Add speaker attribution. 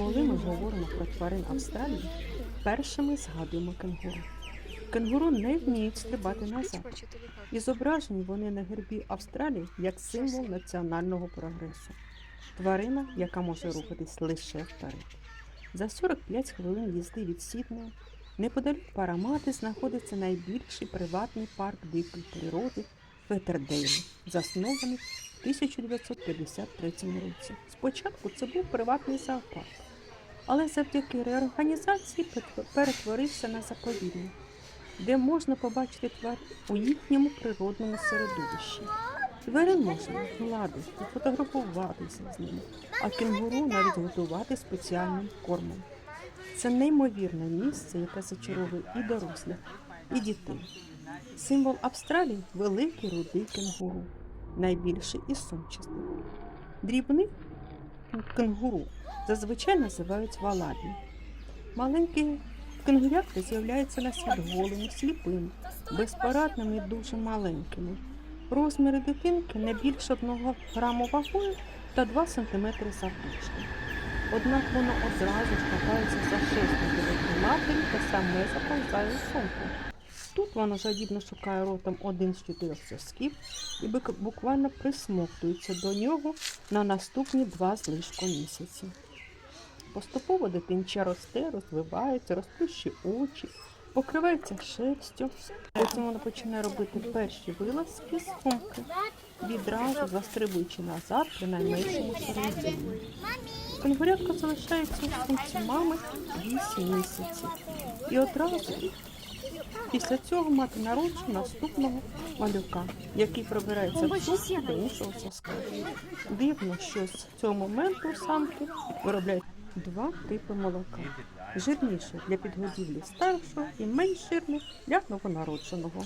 Speaker 1: Коли ми говоримо про тварин Австралії, першими згадуємо кенгуру. Кенгуру не вміють стрибати назад. І зображені вони на гербі Австралії як символ національного прогресу. Тварина, яка може рухатись лише вперед. За 45 хвилин їзди від Сіднею неподалік Парамати знаходиться найбільший приватний парк дикої природи Фетердейл, заснований в 1953 році. Спочатку це був приватний зоопарк, але завдяки реорганізації перетворився на заповідник, де можна побачити твар у їхньому природному середовищі. Тварин можна гладити, фотографуватися з ними, а кенгуру навіть готувати спеціальним кормом. Це неймовірне місце, яке зачаровує і дорослих, і дітей. Символ Австралії великий рудий кенгуру, найбільший із сумчастих. Дрібних кенгуру зазвичай називають валабі. Маленькі кенгурятки з'являються на світ голими, сліпими, безпорадними і дуже маленькими. Розміри дитинки не більше 1 граму вагою та 2 см завдовжки. Однак воно одразу хапається за шерстю до матері та саме заповзає у сумку. Тут воно жадібно шукає ротом один з чотирьох сосків і буквально присмоктується до нього на наступні два з лишком місяці. Поступово дитинча росте, розвивається, розплющує очі, покривається шерстю. Потім вона починає робити перші вилазки з сумки, відразу застрибуючи назад при найменшому середині. Кенгурятка залишається у сумці мами 8 місяців. І одразу після цього мати народжує наступного малюка, який пробирається в сумку до іншого соска. Дивно, що з цього моменту самки виробляють два типи молока. Жирніше для підгодівлі старшого і менш жирне для новонародженого.